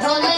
아,